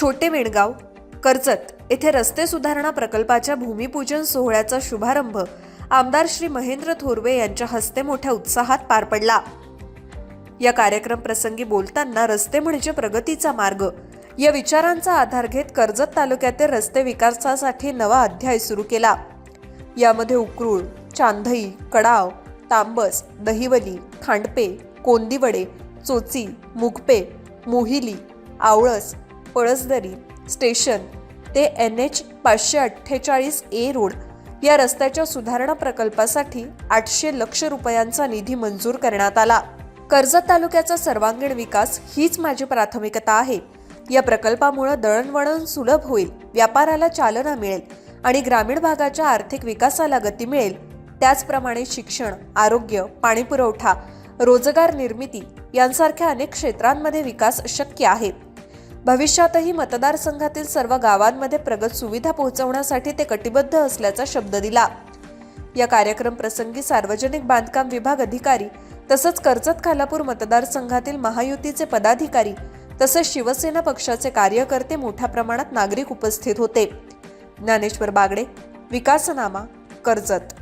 छोटे मेणगाव कर्जत येथे रस्ते सुधारणा प्रकल्पाच्या भूमिपूजन सोहळ्याचा शुभारंभ आमदार श्री महेंद्र थोरवे यांच्या हस्ते मोठ्या उत्साहात पार पडला. या कार्यक्रम प्रसंगी बोलताना रस्ते म्हणजे प्रगतीचा मार्ग. या विचारांचा आधार घेत कर्जत तालुक्यातील रस्ते विकासासाठी नवा अध्याय सुरू केला. यामध्ये उकरूळ चांदई कडाव तांबस दहिवली खांडपे कोंदिवडे चोची मुगपे मोहिली आवळस पळसदरी स्टेशन ते एन एच पाचशे अठ्ठेचाळीस ए रोड या रस्त्याच्या सुधारणा प्रकल्पासाठी आठशे लक्ष रुपयांचा निधी मंजूर करण्यात आला. कर्जत तालुक्याचा सर्वांगीण विकास हीच माझी प्राथमिकता आहे. या प्रकल्पामुळे दळणवळण सुलभ होईल व्यापाराला चालना मिळेल आणि ग्रामीण भागाच्या आर्थिक विकासाला गती मिळेल. त्याचप्रमाणे शिक्षण आरोग्य पाणीपुरवठा रोजगार निर्मिती यांसारख्या अनेक क्षेत्रांमध्ये विकास शक्य आहे. भविष्यातही मतदारसंघातील सर्व गावांमध्ये प्रगत सुविधा पोहोचवण्यासाठी ते कटिबद्ध असल्याचा शब्द दिला. या कार्यक्रम प्रसंगी सार्वजनिक बांधकाम विभाग अधिकारी तसंच कर्जत खालापूर मतदारसंघातील महायुतीचे पदाधिकारी तसेच शिवसेना पक्षाचे कार्यकर्ते मोठ्या प्रमाणात नागरिक उपस्थित होते. ज्ञानेश्वर बागडे विकासनामा कर्जत.